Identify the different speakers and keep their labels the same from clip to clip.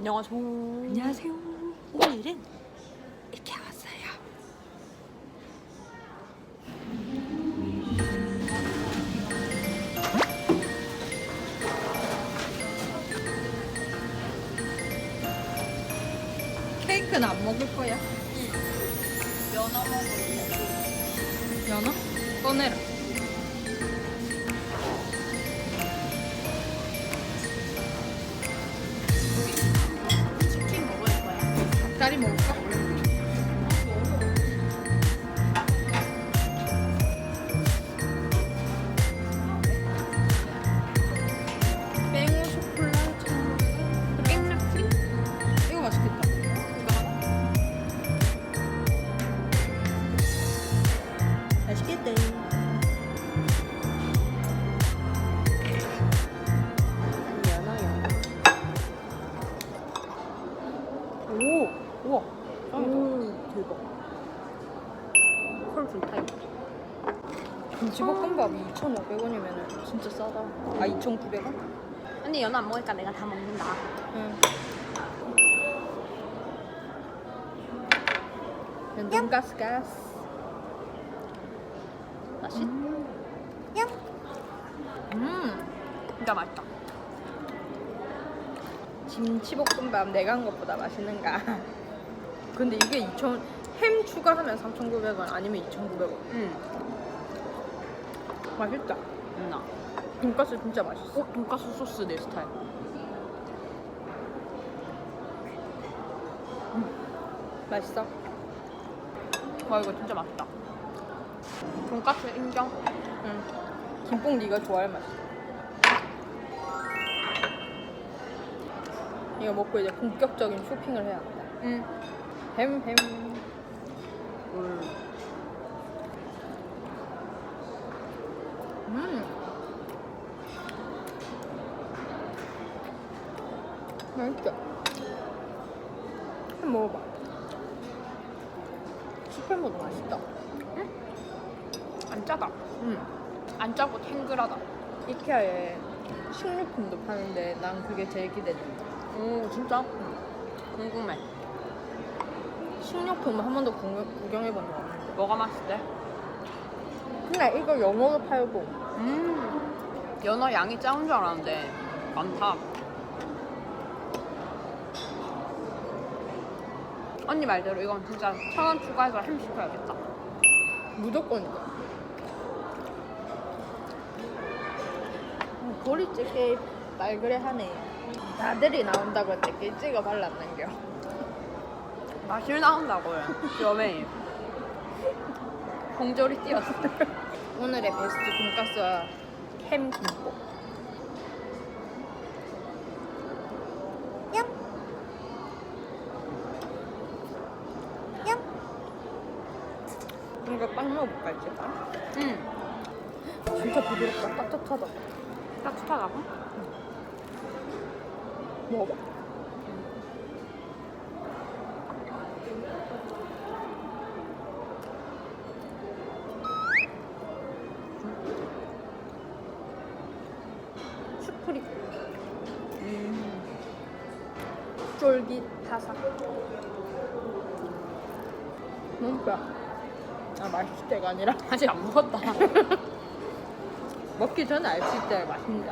Speaker 1: 안녕하세요.
Speaker 2: 안녕하세요.
Speaker 1: 오늘은 이렇게 왔어요.
Speaker 2: 케이크는 안 먹을 거야?
Speaker 1: 연어 먹을
Speaker 2: 연어? 꺼내라.
Speaker 1: 불타임.
Speaker 2: 김치볶음밥 2,500원이면 진짜 싸다. 아, 2,900원?
Speaker 1: 언니 연어 안 먹으니까 내가 다 먹는다.
Speaker 2: 응. 연돈 가스 가스.
Speaker 1: 맛있?
Speaker 2: 음.
Speaker 1: 진짜 맛있다.
Speaker 2: 김치볶음밥 내가 한 것보다 맛있는가? 근데 이게 2,000, 햄 추가하면 3,900원 아니면 2,900원.
Speaker 1: 응.
Speaker 2: 맛있다.
Speaker 1: 누나.
Speaker 2: 돈가스 진짜 맛있어.
Speaker 1: 어 돈가스 소스 내 스타일.
Speaker 2: 맛있어?
Speaker 1: 와 이거 진짜 맛있다. 돈가스 인정.
Speaker 2: 응. 김뽕 네가 좋아할 맛이야. 이거 먹고 이제 본격적인 쇼핑을 해야 한다.
Speaker 1: 응.
Speaker 2: 햄, 햄.
Speaker 1: 음.
Speaker 2: 음. 맛있다. 햄 먹어봐. 스팸보다 맛있다.
Speaker 1: 안 짜다.
Speaker 2: 음.
Speaker 1: 안 짜고 탱글하다.
Speaker 2: 이케아에 식료품도 파는데 난 그게 제일 기대된다.
Speaker 1: 오 진짜? 궁금해.
Speaker 2: 식료품 한 번도 구경해 본 적 없는데.
Speaker 1: 뭐가 맛있대?
Speaker 2: 근데 이거 영어로 팔고.
Speaker 1: 음. 연어 양이 작은 줄 알았는데 많다. 언니 말대로 이건 진짜 천 원 추가해서 햄 시켜야겠다.
Speaker 2: 무조건이다. 보리 찌개 말그래 하네. 나들이 나온다고 그 찍어 발랐는겨.
Speaker 1: 맛이 나온다고요. 연예인.
Speaker 2: 공조리 띄었어. 오늘의 베스트 돈가스와 햄 김밥. 이거 빵 먹어볼까 이제 빵?
Speaker 1: 응.
Speaker 2: 진짜 부드럽다. 따뜻하다.
Speaker 1: 따뜻하다고?
Speaker 2: 먹어봐. 쫄깃 바삭 뭔가 아 맛있을 때가 아니라
Speaker 1: 아직 안 먹었다.
Speaker 2: 먹기 전에 알수안 맛있는지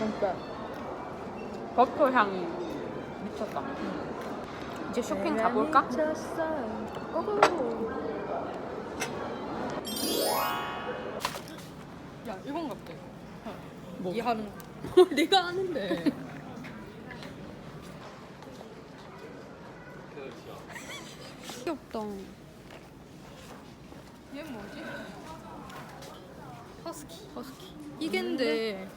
Speaker 2: 뭔가
Speaker 1: 버터 향이 미쳤다. 이제 쇼핑 가볼까?
Speaker 2: 야 이건 같아
Speaker 1: 뭐?
Speaker 2: 이 하는
Speaker 1: 네가 아는데. 귀엽다.
Speaker 2: 얘 뭐지? 허스키 허스키 이겐데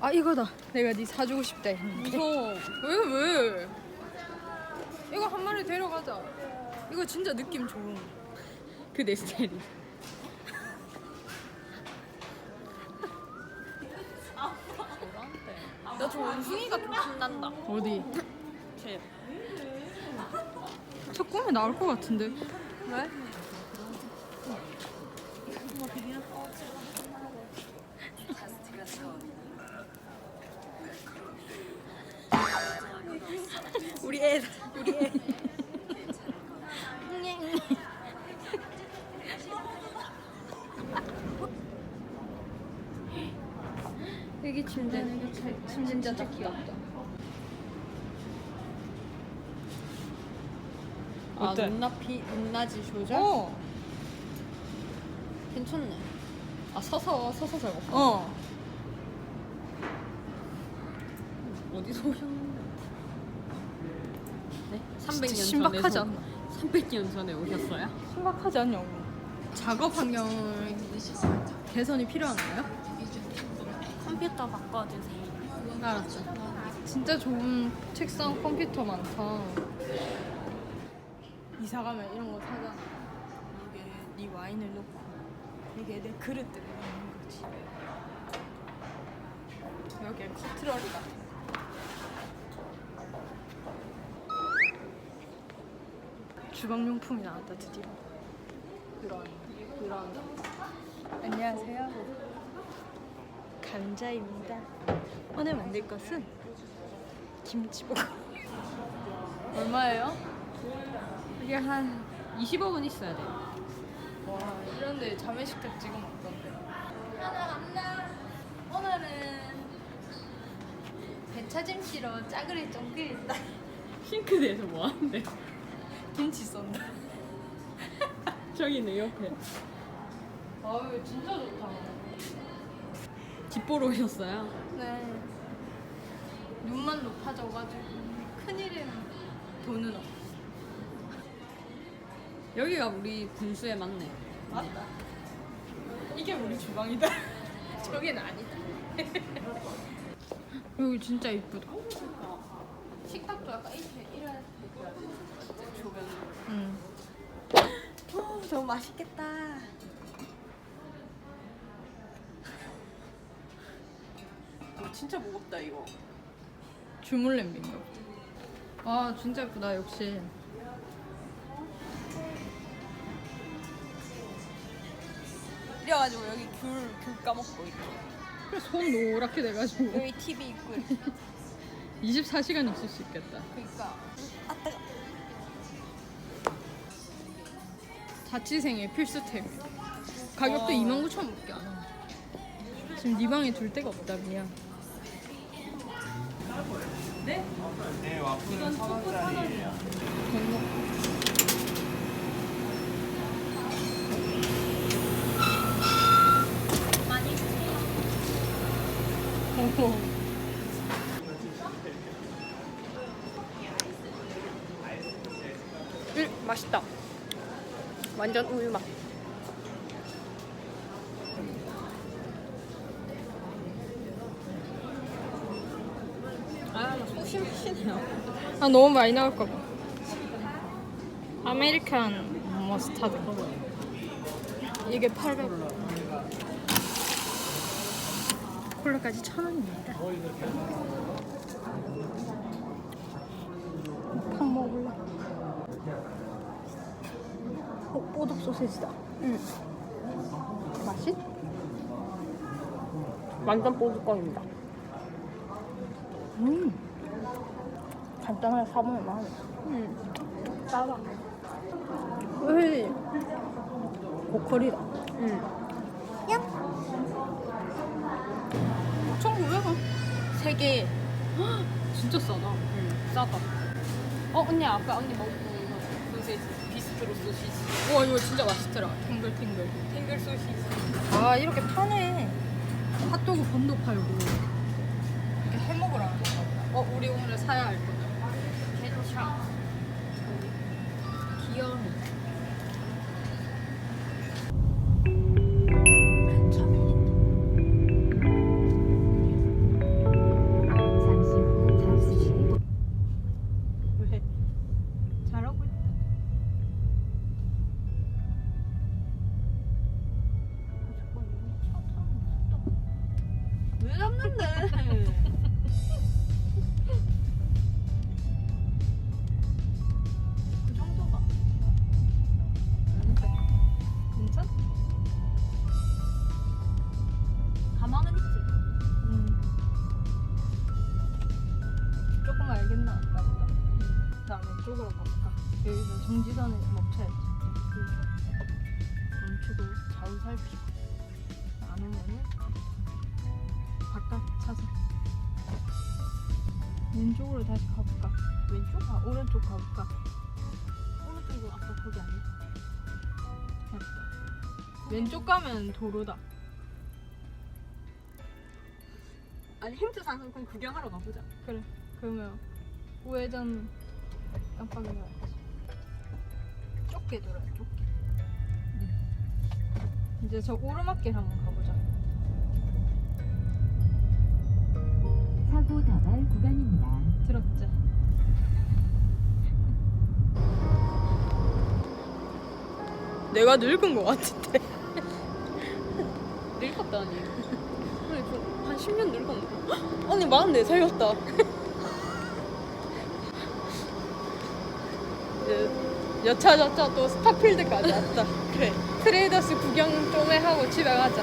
Speaker 2: 아 이거다 내가 네 사주고 싶다 했는데
Speaker 1: 무서워.
Speaker 2: 왜 왜? 이거 한 마리 데려가자 이거 진짜 느낌 좋은 그 내 스타일이
Speaker 1: 나저 원숭이가 좀 신난다.
Speaker 2: 어디?
Speaker 1: 쟤.
Speaker 2: 첫 꿈에 나올 것 같은데
Speaker 1: 왜?
Speaker 2: 우리 애 우리 애 여기 침대 침대 진짜 귀엽다 어때?
Speaker 1: 눈높이 눈낮이 조절?
Speaker 2: 어
Speaker 1: 괜찮네. 아 서서 서서 잘 먹어.
Speaker 2: 어.
Speaker 1: 어디서 오셨는데? 네? 300년
Speaker 2: 진짜 신박하지
Speaker 1: 전에
Speaker 2: 않나?
Speaker 1: 300년 전에 오셨어요?
Speaker 2: 신박하지 않냐고 작업 환경을 개선이 필요한가요?
Speaker 1: 컴퓨터 바꿔주세요.
Speaker 2: 알았죠 진짜 좋은 책상 컴퓨터 많다 이사 가면 이런 거 사잖아. 여기에 네 와인을 넣고 여기에 내 그릇들을 넣는 거지. 여기에 커트러리 같은 거 주방용품이 나왔다 드디어. 그런 그런. 안녕하세요. 감자입니다. 오늘 만들 것은 김치볶음. 얼마예요?
Speaker 1: 이게 한 25분 있어야 돼.
Speaker 2: 와 이런데 자매식탁 찍으면 어떤데? 하나 간다 오늘은 배차짐씨로 짜그리 좀 끓인다
Speaker 1: 싱크대에서 뭐 하는데?
Speaker 2: 김치 쏜다
Speaker 1: 저기 있네 옆에.
Speaker 2: 아유 진짜 좋다
Speaker 1: 집 보러 오셨어요?
Speaker 2: 네 눈만 높아져가지고 큰일이네 돈은 없어
Speaker 1: 여기가 우리 분수에 맞네.
Speaker 2: 맞다 이게 우리 주방이다 저긴 아니다 여기 진짜 이쁘다 식탁도 약간 이렇게 이래
Speaker 1: 조변.
Speaker 2: 응 오, 너무 맛있겠다
Speaker 1: 어, 진짜 무겁다 이거.
Speaker 2: 주물 냄비인가 보다. 아 진짜 예쁘다 역시
Speaker 1: 이래가지고 여기 귤, 귤 까먹고 이렇게.
Speaker 2: 손 노랗게 돼가지고
Speaker 1: 여기 TV 있고 이렇게.
Speaker 2: 24시간 있을 수 있겠다
Speaker 1: 그러니까. 아 뜨거.
Speaker 2: 자취생의 필수템 가격도
Speaker 1: 어.
Speaker 2: 29,000원밖에 안 와. 지금 네 방에 둘 데가 없다 미안
Speaker 3: 네, 와플은 천 원짜리예요.
Speaker 2: 음, 맛있다. 완전 우유 맛.
Speaker 1: 아, 나 소심 마시네요.
Speaker 2: 아 너무 많이 나올까 봐. 아메리칸 머스타드. 이게 800. 콜라까지 1,000원입니다. 밥 먹을래? 어, 뽀득 소세지다. 응. 맛있?
Speaker 1: 완전 뽀득거립니다.
Speaker 2: 음. 간단하게 사먹으면 맛있어. 음. 짜다. 으이. 고퀄이다.
Speaker 1: 응.
Speaker 2: 1,900원. 세 개.
Speaker 1: 진짜 싸다. 응. 싸다. 어, 언니 아까 언니 먹고 이거 소세지. 비스트로 소시지.
Speaker 2: 와, 이거 진짜 맛있더라. 탱글탱글.
Speaker 1: 탱글 소시지.
Speaker 2: 아, 이렇게 파네. 핫도그 본도 팔고. 이렇게 해 먹으라는 건가 보다. 어, 우리 오늘 사야 할 거 왜
Speaker 1: 잡는데?
Speaker 2: 그 정도가. 괜찮?
Speaker 1: 가망은 있지.
Speaker 2: 음. 조금 알겠나? 아까보다. 나 왼쪽으로 가볼까? 여기서 정지선에 멈춰야지. 멈추고 좌우 살피고 안 오면은 바깥 차선. 왼쪽으로 다시 가볼까? 왼쪽? 아 오른쪽 가볼까? 오른쪽으로 아까 거기 아니야? 맞다. 왼쪽 가면 도로다.
Speaker 1: 아니 힌트 상품권 구경하러 가보자.
Speaker 2: 그래. 그러면 우회전 깜빡이 넣어야지. 좁게 돌아요, 좁게. 이제 저 오르막길 한번 가
Speaker 4: 다발 구간입니다.
Speaker 2: 들었지? 내가 늙은 것 같은데.
Speaker 1: 늙었다 언니.
Speaker 2: 그래, 좀한 10년 늙었네. 언니 44살이었다. 이제 여차저차 또 스타필드까지 왔다. 그래. 트레이더스 구경 좀 해 하고 집에 가자.